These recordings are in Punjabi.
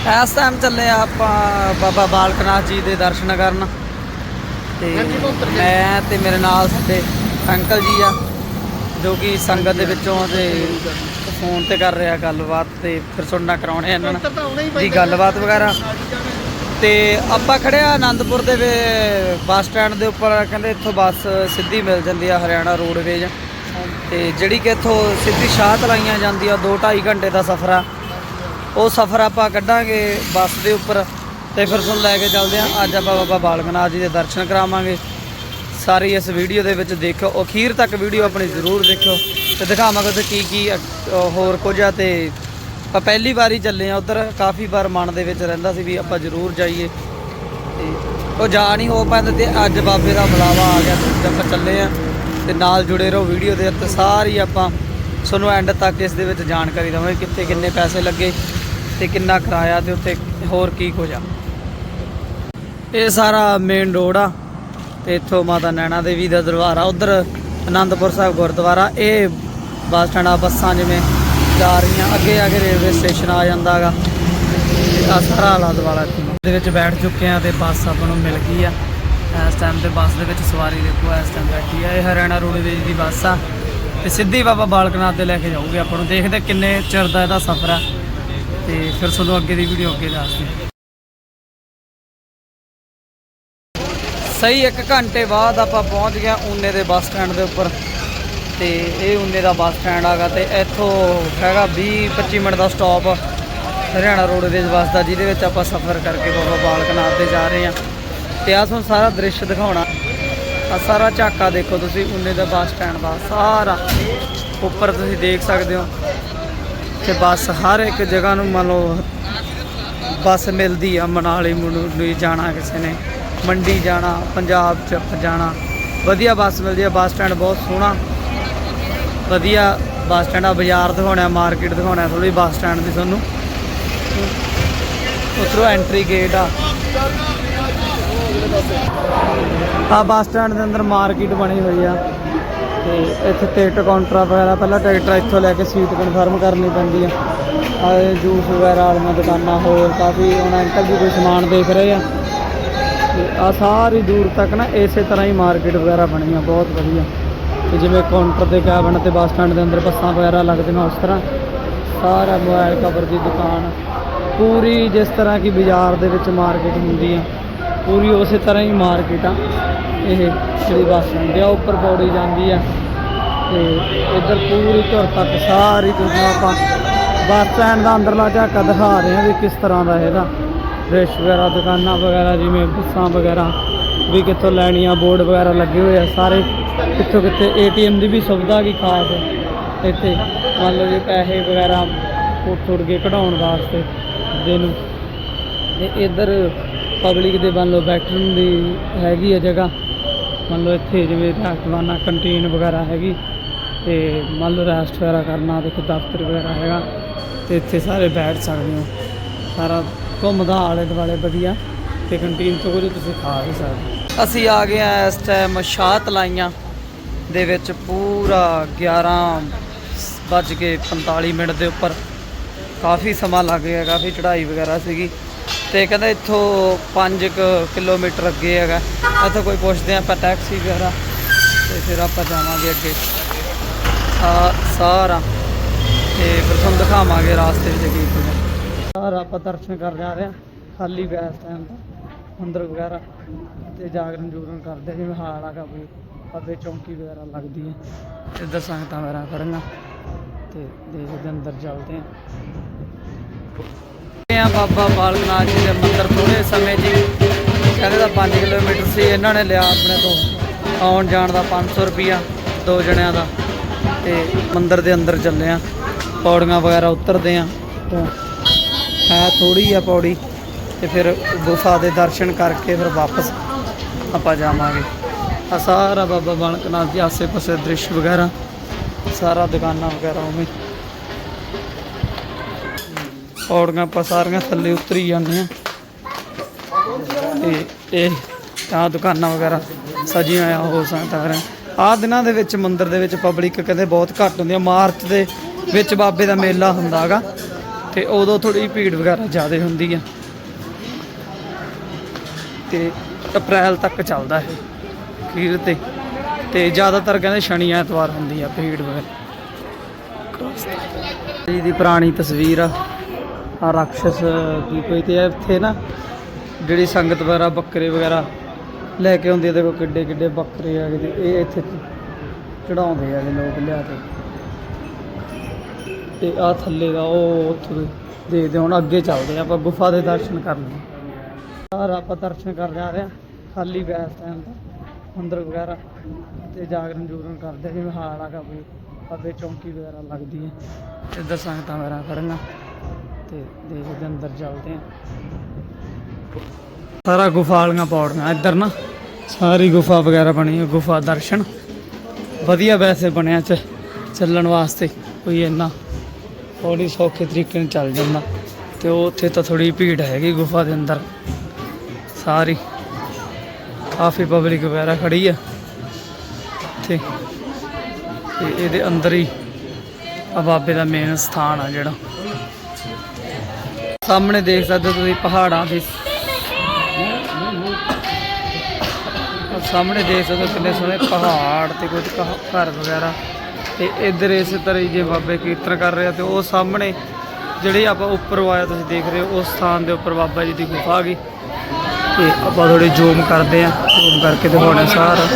ਇਸ ਟਾਈਮ ਚੱਲੇ ਆ ਆਪਾਂ ਬਾਬਾ ਬਾਲਕਨਾਥ ਜੀ ਦੇ ਦਰਸ਼ਨ ਕਰਨ। ਤੇ ਮੈਂ ਤੇ ਮੇਰੇ ਨਾਲ ਸਾਡੇ ਅੰਕਲ ਜੀ ਆ ਜੋ ਕਿ ਸੰਗਤ ਦੇ ਵਿੱਚੋਂ ਤੇ ਫੋਨ ਤੇ ਕਰ ਰਿਹਾ ਗੱਲਬਾਤ ਤੇ ਫਿਰ ਸੁਣਨਾ ਕਰਾਉਣੇ ਇਹਨਾਂ ਨਾਲ ਦੀ ਗੱਲਬਾਤ ਵਗੈਰਾ। ਤੇ ਆਪਾਂ ਖੜੇ ਆ ਆਨੰਦਪੁਰ ਦੇ ਬੱਸ ਸਟੈਂਡ ਦੇ ਉੱਪਰ ਕਹਿੰਦੇ ਇੱਥੋਂ ਬੱਸ ਸਿੱਧੀ ਮਿਲ ਜਾਂਦੀ ਆ ਹਰਿਆਣਾ ਰੋਡਵੇਜ। ਤੇ ਜਿਹੜੀ ਕਿ ਇੱਥੋਂ ਸਿੱਧੀ ਸ਼ਾਹ ਤਲਾਈਆਂ ਜਾਂਦੀ ਆ 2 2.5 ਘੰਟੇ ਦਾ ਸਫ਼ਰ ਆ। ਉਹ ਸਫ਼ਰ ਆਪਾਂ ਕੱਢਾਂਗੇ ਬੱਸ ਦੇ ਉੱਪਰ ਤੇ ਫਿਰ ਤੁਹਾਨੂੰ ਲੈ ਕੇ ਚੱਲਦੇ ਆ ਅੱਜ ਆਪਾਂ ਬਾਬਾ ਬਾਲਕਨਾਥ ਜੀ ਦੇ ਦਰਸ਼ਨ ਕਰਾਵਾਂਗੇ। ਸਾਰੀ ਇਸ ਵੀਡੀਓ ਦੇ ਵਿੱਚ ਦੇਖਿਓ। ਅਖੀਰ ਤੱਕ ਵੀਡੀਓ ਆਪਣੀ ਜ਼ਰੂਰ ਦੇਖਿਓ ਤੇ ਦਿਖਾਵਾਂਗੇ ਤੇ ਕੀ ਕੀ ਹੋਰ ਕੁਝ ਆ ਤੇ ਆਪਾਂ ਪਹਿਲੀ ਵਾਰੀ ਚੱਲੇ ਆ ਉਧਰ। ਕਾਫੀ ਵਾਰ ਮਨ ਦੇ ਵਿੱਚ ਰਹਿੰਦਾ ਸੀ ਵੀ ਆਪਾਂ ਜ਼ਰੂਰ ਜਾਈਏ। ਤੇ ਉਹ ਜਾ ਨਹੀਂ ਹੋ ਪਾਉਂਦਾ ਤੇ ਅੱਜ ਬਾਬੇ ਦਾ ਬੁਲਾਵਾ ਆ ਗਿਆ ਤੇ ਆਪਾਂ ਚੱਲੇ ਆ ਤੇ ਨਾਲ ਜੁੜੇ ਰਹੋ ਵੀਡੀਓ ਦੇ ਉੱਤੇ। ਸਾਰੀ ਆਪਾਂ ਤੁਹਾਨੂੰ ਐਂਡ ਤੱਕ ਇਸ ਦੇ ਵਿੱਚ ਜਾਣਕਾਰੀ ਦਵਾਂਗੇ ਕਿੱਥੇ ਕਿੰਨੇ ਪੈਸੇ ਲੱਗੇ। ਤੇ ਕਿੰਨਾ ਕਿਰਾਇਆ ਤੇ ਉੱਥੇ ਹੋਰ ਕੀ ਕੁਝ ਆ। ਇਹ ਸਾਰਾ ਮੇਨ ਰੋਡ ਆ ਤੇ ਇੱਥੋਂ ਮਾਤਾ ਨੈਣਾ ਦੇਵੀ ਦਾ ਦਰਬਾਰ ਆ। ਉਧਰ ਆਨੰਦਪੁਰ ਸਾਹਿਬ ਗੁਰਦੁਆਰਾ, ਇਹ ਬੱਸ ਸਟੈਂਡ ਆ, ਬੱਸਾਂ ਜਿਵੇਂ ਜਾ ਰਹੀਆਂ, ਅੱਗੇ ਆ ਕੇ ਰੇਲਵੇ ਸਟੇਸ਼ਨ ਆ ਜਾਂਦਾਗਾ ਆ ਸਾਰਾ ਆਲਾ ਦੁਆਲਾ ਦੇ ਵਿੱਚ ਬੈਠ ਚੁੱਕੇ ਆ ਤੇ ਬੱਸ ਆਪਾਂ ਨੂੰ ਮਿਲ ਗਈ ਆ। ਇਸ ਟਾਈਮ ਤੇ ਬੱਸ ਦੇ ਵਿੱਚ ਸਵਾਰੀ ਦੇਖੋ, ਇਸ ਟਾਈਮ ਬੈਠੀ ਆ। ਇਹ ਹਰਿਆਣਾ ਰੋਡਵੇਜ ਦੀ ਬੱਸ ਆ। ਤੇ ਸਿੱਧੀ ਬਾਬਾ ਬਾਲਕਨਾਥ ਤੇ ਲੈ ਕੇ ਜਾਊਗੇ ਆਪਾਂ ਨੂੰ। ਦੇਖਦੇ ਕਿੰਨੇ ਚਿਰ ਦਾ ਇਹਦਾ ਸਫ਼ਰ ਆ। ਤੇ ਫਿਰ ਤੁਹਾਨੂੰ ਅੱਗੇ ਦੀ ਵੀਡੀਓ ਅੱਗੇ ਦੱਸਦੇ ਹਾਂ। ਸਹੀ 1 ਘੰਟੇ ਬਾਅਦ ਆਪਾਂ ਪਹੁੰਚ ਗਏ ਊਨੇ ਦੇ ਬੱਸ ਸਟੈਂਡ ਦੇ ਉੱਪਰ। ਤੇ ਇਹ ਊਨੇ ਦਾ ਬੱਸ ਸਟੈਂਡ ਆਗਾ ਤੇ ਇੱਥੋਂ ਹੈਗਾ 20 25 ਮਿੰਟ ਦਾ ਸਟਾਪ ਹਰਿਆਣਾ ਰੋਡਵੇਜ਼ ਬੱਸ ਦਾ, ਜਿਹਦੇ ਵਿੱਚ ਆਪਾਂ ਸਫ਼ਰ ਕਰਕੇ ਬਾਬਾ ਬਾਲਕਨਾਥ ਤੇ ਜਾ ਰਹੇ ਹਾਂ। ਤੇ ਆਹ ਤੁਹਾਨੂੰ ਸਾਰਾ ਦ੍ਰਿਸ਼ ਦਿਖਾਉਣਾ। ਆ ਸਾਰਾ ਝਾਕਾ ਦੇਖੋ ਤੁਸੀਂ, ਊਨੇ ਦਾ ਬੱਸ ਸਟੈਂਡ ਦਾ, ਸਾਰਾ। ਉੱਪਰ ਤੁਸੀਂ ਦੇਖ ਸਕਦੇ ਹੋ। ਤੇ ਬੱਸ ਹਰ ਇੱਕ ਜਗ੍ਹਾ ਨੂੰ ਮੰਨ ਲਓ ਬੱਸ ਮਿਲਦੀ ਆ, ਮਨਾਲੀ ਮਨੂਲੀ ਜਾਣਾ ਕਿਸੇ ਨੇ, ਮੰਡੀ ਜਾਣਾ, ਪੰਜਾਬ ਚ ਜਾਣਾ। ਵਧੀਆ ਬੱਸ ਮਿਲਦੀ ਆ, ਬੱਸ ਸਟੈਂਡ ਬਹੁਤ ਸੋਹਣਾ। ਵਧੀਆ ਬੱਸ ਸਟੈਂਡ ਆ, ਬਾਜ਼ਾਰ ਦਿਖਾਉਣਾ, ਮਾਰਕੀਟ ਦਿਖਾਉਣਾ ਥੋੜੀ ਬੱਸ ਸਟੈਂਡ ਦੀ ਤੁਹਾਨੂੰ। ਉਧਰੋਂ ਐਂਟਰੀ ਗੇਟ ਆ। ਆ ਬੱਸ ਸਟੈਂਡ ਦੇ ਅੰਦਰ ਮਾਰਕੀਟ ਬਣੀ ਹੋਈ ਆ। ਤੇ ਇੱਥੇ ਟਿਕਟ ਕਾਊਂਟਰਾਂ ਵਗੈਰਾ ਪਹਿਲਾਂ ਟਿਕਟ ਇੱਥੋਂ ਲੈ ਕੇ ਸੀਟ ਕਨਫਰਮ ਕਰਨੀ ਪੈਂਦੀ ਆ। ਆ ਜੂਸ ਵਗੈਰਾ ਵਾਲੀਆਂ ਦੁਕਾਨਾਂ ਹੋਰ ਕਾਫੀ ਹੁਣ ਅੰਕਲ ਜੀ ਕੋਈ ਸਮਾਨ ਦੇਖ ਰਹੇ ਆ। ਆ ਸਾਰੀ ਦੂਰ ਤੱਕ ਨਾ ਇਸੇ ਤਰ੍ਹਾਂ ਹੀ ਮਾਰਕੀਟ ਵਗੈਰਾ ਬਣੀ ਆ ਬਹੁਤ ਵਧੀਆ। ਤੇ ਜਿਵੇਂ ਕਾਊਂਟਰ ਦੇ ਕੈਬਨ ਤੇ ਬੱਸ ਸਟੈਂਡ ਦੇ ਅੰਦਰ ਬੱਸਾਂ ਵਗੈਰਾ ਲੱਗਦੀਆਂ ਉਸ ਤਰ੍ਹਾਂ। ਸਾਰਾ ਮੋਬਾਈਲ ਕਵਰ ਦੀ ਦੁਕਾਨ। ਪੂਰੀ ਜਿਸ ਤਰ੍ਹਾਂ ਕਿ ਬਾਜ਼ਾਰ ਦੇ ਵਿੱਚ ਮਾਰਕੀਟ ਹੁੰਦੀ ਆ। ਪੂਰੀ ਉਸੇ ਤਰ੍ਹਾਂ ਹੀ ਮਾਰਕੀਟ ਆ। ਇਹ ਜਿਹੜੀ ਬੱਸ ਸਟੈਂਡ ਆ, ਉੱਪਰ ਪੌੜੀ ਜਾਂਦੀ ਆ। ਤੇ ਇੱਧਰ ਪੂਰੀ ਧੁਰ ਤੱਕ ਸਾਰੀ ਤੁਸੀਂ ਆਪਾਂ ਬੱਸ ਸਟੈਂਡ ਦਾ ਅੰਦਰਲਾ ਝਾਕਾ ਦਿਖਾ ਰਹੇ ਹਾਂ ਵੀ ਕਿਸ ਤਰ੍ਹਾਂ ਦਾ ਇਹਦਾ। ਫਰੈਸ਼ ਵਗੈਰਾ ਦੁਕਾਨਾਂ ਵਗੈਰਾ, ਜਿਵੇਂ ਬੱਸਾਂ ਵਗੈਰਾ ਵੀ ਕਿੱਥੋਂ ਲੈਣੀਆਂ ਬੋਰਡ ਵਗੈਰਾ ਲੱਗੇ ਹੋਏ ਆ ਸਾਰੇ। ਕਿੱਥੋਂ ਕਿੱਥੇ ਏਟੀਐਮ ਦੀ ਵੀ ਸੁਵਿਧਾ ਕੀ ਖਾਸ ਹੈ। ਇੱਥੇ ਮੰਨ ਲਓ ਜੇ ਪੈਸੇ ਵਗੈਰਾ ਉੱਠ ਉੱਠ ਕੇ ਕਢਾਉਣ ਵਾਸਤੇ ਦੇ ਨੂੰ ਤੇ ਇੱਧਰ ਪਬਲਿਕ ਦੇ ਮੰਨ ਲਓ ਬੈਠਣ ਦੀ ਹੈਗੀ ਹੈ ਜਗ੍ਹਾ, ਮੰਨ ਲਓ ਇੱਥੇ ਜਿਵੇਂ ਰੈਸਟੋਰਾਂਨਾ ਕੰਟੀਨ ਵਗੈਰਾ ਹੈਗੀ, ਤੇ ਮੰਨ ਲਓ ਰੈਸਟ ਵਗੈਰਾ ਕਰਨਾ, ਦੇਖੋ ਦਫ਼ਤਰ ਵਗੈਰਾ ਹੈਗਾ, ਤੇ ਇੱਥੇ ਸਾਰੇ ਬੈਠ ਸਕਦੇ ਹੋ। ਸਾਰਾ ਘੁੰਮਦਾ ਆਲੇ ਦੁਆਲੇ ਵਧੀਆ, ਤੇ ਕੰਟੀਨ ਤੋਂ ਕੁਝ ਤੁਸੀਂ ਖਾ ਵੀ ਸਕਦੇ ਅਸੀਂ ਆ ਗਏ ਆ ਇਸ ਟਾਈਮ ਸ਼ਾਹ ਤਲਾਈਆਂ ਦੇ ਵਿੱਚ ਪੂਰਾ 11 ਵੱਜ ਕੇ 45 ਮਿੰਟ ਦੇ ਉੱਪਰ। ਕਾਫੀ ਸਮਾਂ ਲੱਗ ਗਿਆ, ਕਾਫੀ ਚੜ੍ਹਾਈ ਵਗੈਰਾ ਸੀਗੀ। ਤੇ ਕਹਿੰਦਾ ਇੱਥੋਂ 5 ਕਿਲੋਮੀਟਰ ਅੱਗੇ ਹੈਗਾ। ਇੱਥੇ ਕੋਈ ਪੁੱਛਦੇ ਆ ਆਪਾਂ ਟੈਕਸੀ ਵਗੈਰਾ, ਤੇ ਫਿਰ ਆਪਾਂ ਜਾਵਾਂਗੇ ਅੱਗੇ। ਆ ਸਾਰਾ ਤੇ ਫਿਰ ਤੁਹਾਨੂੰ ਦਿਖਾਵਾਂਗੇ ਰਾਸਤੇ ਵਿੱਚ ਕੀ ਕੁਝ ਸਾਰਾ ਆਪਾਂ ਦਰਸ਼ਨ ਕਰ ਜਾ ਰਹੇ ਹਾਂ, ਖਾਲੀ ਬੈਸ ਟਾਈਮ ਦਾ ਮੰਦਰ ਵਗੈਰਾ। ਤੇ ਜਾਗਰਨ ਜੂਗਰਨ ਕਰਦੇ ਜਿਵੇਂ ਹਾਲ ਆਗਾ ਕੋਈ ਅੱਗੇ ਚੌਂਕੀ ਵਗੈਰਾ ਲੱਗਦੀ ਹੈ। ਇੱਧਰ ਸੰਗਤਾਂ ਵਗੈਰਾ ਖੜੀਆਂ ਤੇ ਦੇਖਦੇ ਅੰਦਰ ਚੱਲਦੇ ਆ ਆ ਬਾਬਾ ਬਾਲਕਨਾਥ ਜੀ ਦੇ ਮੰਦਿਰ ਥੋੜੇ ਸਮੇਂ ਜੀ ਕਹਿੰਦੇ ਤਾਂ 5 ਕਿਲੋਮੀਟਰ ਸੀ, ਇਹਨਾਂ ਨੇ ਲਿਆ ਆਪਣੇ ਤੋਂ। ਆਉਣ ਜਾਣ ਦਾ 500 ਰੁਪਿਆ ਦੋ ਜਣਿਆਂ ਦਾ। ਤੇ ਮੰਦਿਰ ਦੇ ਅੰਦਰ ਚੱਲੇ ਆ। ਪੌੜੀਆਂ ਵਗੈਰਾ ਉਤਰਦੇ ਆ। ਤੋਂ ਹੈ ਥੋੜੀ ਆ ਪੌੜੀ। ਤੇ ਫਿਰ ਗੁਫਾ ਦੇ ਦਰਸ਼ਨ ਕਰਕੇ ਫਿਰ ਵਾਪਸ ਆਪਾਂ ਜਾਵਾਂਗੇ। ਆ ਸਾਰਾ ਬਾਬਾ ਬਾਲਕ ਨਾਥ ਜੀ ਆਸੇ ਪਾਸੇ ਦ੍ਰਿਸ਼ ਵਗੈਰਾ, ਸਾਰਾ ਦੁਕਾਨਾਂ ਵਗੈਰਾ ਉਵੇਂ। ਪੌੜੀਆਂ ਆਪਾਂ ਸਾਰੀਆਂ ਥੱਲੇ ਉਤਰੀ ਜਾਂਦੀਆਂ ਤੇ ਇਹ ਤਾਂ ਦੁਕਾਨਾਂ ਵਗੈਰਾ ਸਜੀਆਂ ਆ ਹੋ ਸਕਦਾ ਹੈ ਆਹ ਦਿਨਾਂ ਦੇ ਵਿੱਚ ਮੰਦਿਰ ਦੇ ਵਿੱਚ ਪਬਲਿਕ ਕਹਿੰਦੇ ਬਹੁਤ ਘੱਟ ਹੁੰਦੀ ਆ। ਮਾਰਚ ਦੇ ਵਿੱਚ ਬਾਬੇ ਦਾ ਮੇਲਾ ਹੁੰਦਾ ਹੈਗਾ ਤੇ ਉਦੋਂ ਥੋੜੀ ਭੀੜ ਵਗੈਰਾ ਜ਼ਿਆਦਾ ਹੁੰਦੀ ਆ। ਤੇ ਅਪ੍ਰੈਲ ਤੱਕ ਚੱਲਦਾ ਹੈ ਖੀਰ ਤੇ। ਤੇ ਜ਼ਿਆਦਾਤਰ ਕਹਿੰਦੇ ਸ਼ਨੀ ਐਤਵਾਰ ਹੁੰਦੀ ਆ ਭੀੜ ਵਗੈਰਾ। ਜੀ ਦੀ ਪੁਰਾਣੀ ਤਸਵੀਰ ਆ। ਰਾਖਸ਼ ਦੀ ਕੋਈ ਤੇ ਇੱਥੇ ਨਾ, ਜਿਹੜੀ ਸੰਗਤ ਵਗੈਰਾ ਬੱਕਰੇ ਵਗੈਰਾ ਲੈ ਕੇ ਆਉਂਦੇ ਆ, ਦੇਖੋ ਕਿੱਡੇ ਕਿੱਡੇ ਬੱਕਰੇ ਆ ਤੇ ਇਹ ਇੱਥੇ ਚੜਾਉਂਦੇ ਆ ਲੋਕ ਲਿਆ ਕੇ। ਤੇ ਆ ਥੱਲੇ ਦਾ ਉਹ ਉੱਥੋਂ ਦੇਖਦੇ ਹੁਣ ਅੱਗੇ ਚੱਲਦੇ ਆ, ਆਪਾਂ ਗੁਫਾ ਦੇ ਦਰਸ਼ਨ ਕਰ ਲਈਏ ਸਾਰਾ ਆਪਾਂ ਦਰਸ਼ਨ ਕਰ ਜਾ ਰਹੇ ਆ, ਖਾਲੀ ਬੈਸ ਟਾਈਮ ਦਾ, ਮੰਦਰ ਵਗੈਰਾ, ਤੇ ਜਾਗਰਣ ਜੂਗਰਣ ਕਰਦੇ ਜਿਵੇਂ ਹਾਲ ਆਗਾ ਕੋਈ ਅੱਗੇ ਚੌਂਕੀ ਵਗੈਰਾ ਲੱਗਦੀ ਹੈ ਇੱਧਰ ਸੰਗਤਾਂ ਵਗੈਰਾ ਖੜੀਆਂ ਤੇ ਦੇਖਦੇ ਅੰਦਰ ਚੱਲਦੇ ਆ। ਸਾਰਾ ਗੁਫਾ ਵਾਲੀਆਂ ਪੌੜੀਆਂ ਇੱਧਰ ਨਾ, ਸਾਰੀ ਗੁਫਾ ਵਗੈਰਾ ਬਣੀ ਹੈ ਗੁਫਾ ਦਰਸ਼ਨ। ਵਧੀਆ ਵੈਸੇ ਬਣਿਆ ਚ ਚੱਲਣ ਵਾਸਤੇ, ਕੋਈ ਇੰਨਾ ਥੋੜੀ ਸੌਖੇ ਤਰੀਕੇ ਨਾਲ ਚੱਲ ਜਾਂਦਾ। ਤੇ ਉਹ ਉੱਥੇ ਤਾਂ ਥੋੜੀ ਭੀੜ ਹੈਗੀ ਗੁਫਾ ਦੇ ਅੰਦਰ। ਸਾਰੀ ਕਾਫੀ ਪਬਲਿਕ ਵਗੈਰਾ ਖੜੀ ਆ। ਤੇ ਤੇ ਇਹਦੇ ਅੰਦਰ ਹੀ ਆ ਬਾਬੇ ਦਾ ਮੇਨ ਸਥਾਨ ਆ ਜਿਹੜਾ। ਸਾਹਮਣੇ ਦੇਖ ਸਕਦੇ ਹੋ ਤੁਸੀਂ ਪਹਾੜਾਂ ਦੀ ਸਾਹਮਣੇ ਦੇਖ ਸਕਦੇ ਹੋ ਕਿੰਨੇ ਸੋਹਣੇ ਪਹਾੜ ਤੇ ਕੁਝ ਘਰ ਵਗੈਰਾ। ਤੇ ਇੱਧਰ ਇਸੇ ਤਰ੍ਹਾਂ ਹੀ ਜੇ ਬਾਬੇ ਕੀਰਤਨ ਕਰ ਰਹੇ ਤੇ ਉਹ ਸਾਹਮਣੇ ਜਿਹੜੀ ਆਪਾਂ ਉੱਪਰ ਆਇਆ ਤੁਸੀਂ ਦੇਖ ਰਹੇ ਹੋ ਉਸ ਸਥਾਨ ਦੇ ਉੱਪਰ ਬਾਬਾ ਜੀ ਦੀ ਗੁਫਾ ਆ ਗਈ। ਤੇ ਆਪਾਂ ਥੋੜੀ ਜ਼ੂਮ ਕਰਦੇ ਆ ਜ਼ੂਮ ਕਰਕੇ ਦਿਖਾਉਣਾ ਸਾਰਾ।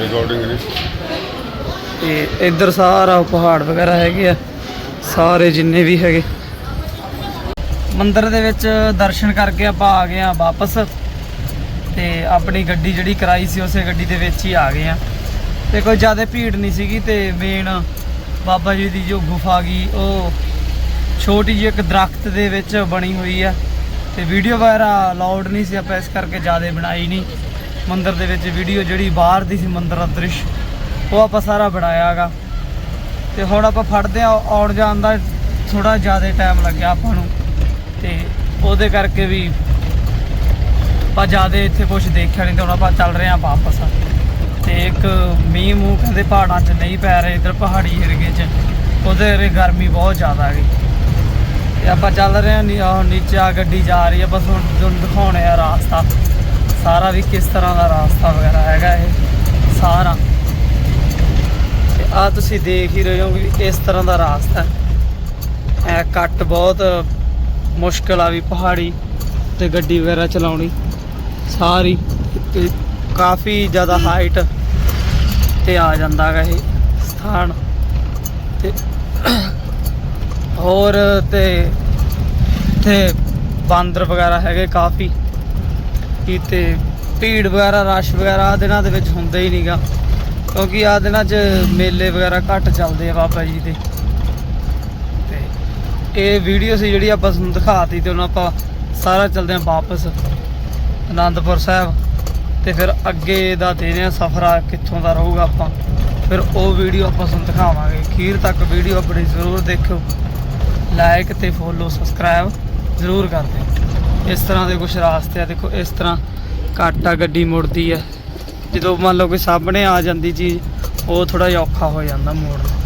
ਰਿਕਾਰਡਿੰਗ ਤੇ ਇੱਧਰ ਸਾਰਾ ਪਹਾੜ ਵਗੈਰਾ ਹੈਗੇ ਆ ਸਾਰੇ ਜਿੰਨੇ ਵੀ ਹੈਗੇ। ਮੰਦਿਰ ਦੇ ਵਿੱਚ ਦਰਸ਼ਨ ਕਰਕੇ ਆਪਾਂ ਆ ਗਏ ਆ ਵਾਪਸ। ਤੇ ਆਪਣੀ ਗੱਡੀ ਜਿਹੜੀ ਕਰਾਈ ਸੀ, ਉਸੇ ਗੱਡੀ ਦੇ ਵਿੱਚ ਹੀ ਆ ਗਏ ਆ ਤੇ ਕੋਈ ਜ਼ਿਆਦਾ ਭੀੜ ਨਹੀਂ ਸੀਗੀ ਤੇ ਮੇਨ ਬਾਬਾ ਜੀ ਦੀ ਜੋ ਗੁਫਾ ਗਈ ਉਹ ਛੋਟੀ ਜਿਹੀ ਇੱਕ ਦਰਖਤ ਦੇ ਵਿੱਚ ਬਣੀ ਹੋਈ ਆ। ਤੇ ਵੀਡੀਓ ਵਗੈਰਾ ਅਲਾਉਡ ਨਹੀਂ ਸੀ, ਆਪਾਂ ਇਸ ਕਰਕੇ ਜ਼ਿਆਦਾ ਬਣਾਈ ਨਹੀਂ। ਮੰਦਿਰ ਦੇ ਵਿੱਚ ਵੀਡੀਓ ਜਿਹੜੀ ਬਾਹਰ ਦੀ ਸੀ, ਮੰਦਿਰ ਦਾ ਦ੍ਰਿਸ਼, ਉਹ ਆਪਾਂ ਸਾਰਾ ਬਣਾਇਆਗਾ ਤੇ ਹੁਣ ਆਪਾਂ ਫੜਦੇ ਆ ਆਉਣ ਜਾਣ ਦਾ ਥੋੜਾ ਜ਼ਿਆਦਾ ਟਾਈਮ ਲੱਗਿਆ ਆਪਾਂ ਨੂੰ। ਤੇ ਉਹਦੇ ਕਰਕੇ ਵੀ ਆਪਾਂ ਜ਼ਿਆਦਾ ਇੱਥੇ ਕੁਝ ਦੇਖਿਆ ਨਹੀਂ ਤੇ ਹੁਣ ਆਪਾਂ ਚੱਲ ਰਹੇ ਆ ਵਾਪਸ। ਤੇ ਇੱਕ ਮੀਂਹ ਮੂੰਹ ਕਹਿੰਦੇ ਪਹਾੜਾਂ 'ਚ ਨਹੀਂ ਪੈ ਰਹੇ, ਇਧਰ ਪਹਾੜੀ ਏਰੀਏ 'ਚ। ਉਹਦੇ ਰੇ ਗਰਮੀ ਬਹੁਤ ਜ਼ਿਆਦਾ ਹੈਗੀ। ਤੇ ਆਪਾਂ ਚੱਲ ਰਹੇ ਆ ਨੀ- ਨੀਚੇ ਆ ਗੱਡੀ ਜਾ ਰਹੀ ਆ, ਬਸ ਹੁਣ ਤੁਹਾਨੂੰ ਦਿਖਾਉਣੇ ਆ ਰਾਸਤਾ। ਸਾਰਾ ਵੀ ਕਿਸ ਤਰ੍ਹਾਂ ਦਾ ਰਾਸਤਾ ਵਗੈਰਾ ਹੈਗਾ ਇਹ, ਸਾਰਾ। ਤੇ ਆ ਤੁਸੀਂ ਦੇਖ ਹੀ ਰਹੇ ਹੋ ਵੀ ਇਸ ਤਰ੍ਹਾਂ ਦਾ ਰਾਸਤਾ ਹੈ। ਕੱਟ ਬਹੁਤ ਮੁਸ਼ਕਲ ਆ ਵੀ ਪਹਾੜੀ ਤੇ ਗੱਡੀ ਵਗੈਰਾ ਚਲਾਉਣੀ, ਸਾਰੀ ਤੇ ਕਾਫੀ ਜ਼ਿਆਦਾ ਹਾਈਟ ਤੇ ਆ ਜਾਂਦਾ ਹੈਗਾ ਇਹ ਸਥਾਨ। ਤੇ ਹੋਰ ਤੇ ਇੱਥੇ ਬਾਂਦਰ ਵਗੈਰਾ ਹੈਗੇ ਕਾਫੀ। ਕੀ ਤੇ ਭੀੜ ਵਗੈਰਾ, ਰਸ਼ ਵਗੈਰਾ ਆਹ ਦਿਨਾਂ ਦੇ ਵਿੱਚ ਹੁੰਦਾ ਹੀ ਨਹੀਂਗਾ ਕਿਉਂਕਿ ਆਹ ਦਿਨਾਂ 'ਚ ਮੇਲੇ ਵਗੈਰਾ ਘੱਟ ਚੱਲਦੇ ਆ ਬਾਬਾ ਜੀ ਦੇ। ਇਹ ਵੀਡੀਓ ਸੀ ਜਿਹੜੀ ਆਪਾਂ ਤੁਹਾਨੂੰ ਦਿਖਾਤੀ ਤੇ ਹੁਣ ਆਪਾਂ ਸਾਰਾ ਚੱਲਦੇ ਹਾਂ ਵਾਪਸ ਆਨੰਦਪੁਰ ਸਾਹਿਬ ਤੇ ਫਿਰ ਅੱਗੇ ਦਾ ਦੇਖਦੇ ਹਾਂ ਸਫ਼ਰ ਆ, ਕਿੱਥੋਂ ਦਾ ਰਹੂਗਾ ਆਪਾਂ। ਫਿਰ ਉਹ ਵੀਡੀਓ ਆਪਾਂ ਤੁਹਾਨੂੰ ਦਿਖਾਵਾਂਗੇ। ਅਖੀਰ ਤੱਕ ਵੀਡੀਓ ਆਪਣੀ ਜ਼ਰੂਰ ਦੇਖਿਓ। ਲਾਈਕ ਤੇ ਫੋਲੋ ਸਬਸਕ੍ਰਾਈਬ ਜ਼ਰੂਰ ਕਰ ਦਿਓ ਇਸ ਤਰ੍ਹਾਂ ਦੇ ਕੁਝ ਰਾਸਤੇ ਆ। ਦੇਖੋ, ਇਸ ਤਰ੍ਹਾਂ ਘੱਟ ਗੱਡੀ ਮੁੜਦੀ ਹੈ ਜਦੋਂ ਮੰਨ ਲਓ ਕੋਈ ਸਾਹਮਣੇ ਆ ਜਾਂਦੀ ਚੀਜ਼, ਉਹ ਥੋੜਾ ਜਿਹਾ ਔਖਾ ਹੋ ਜਾਂਦਾ ਮੋੜਨਾ।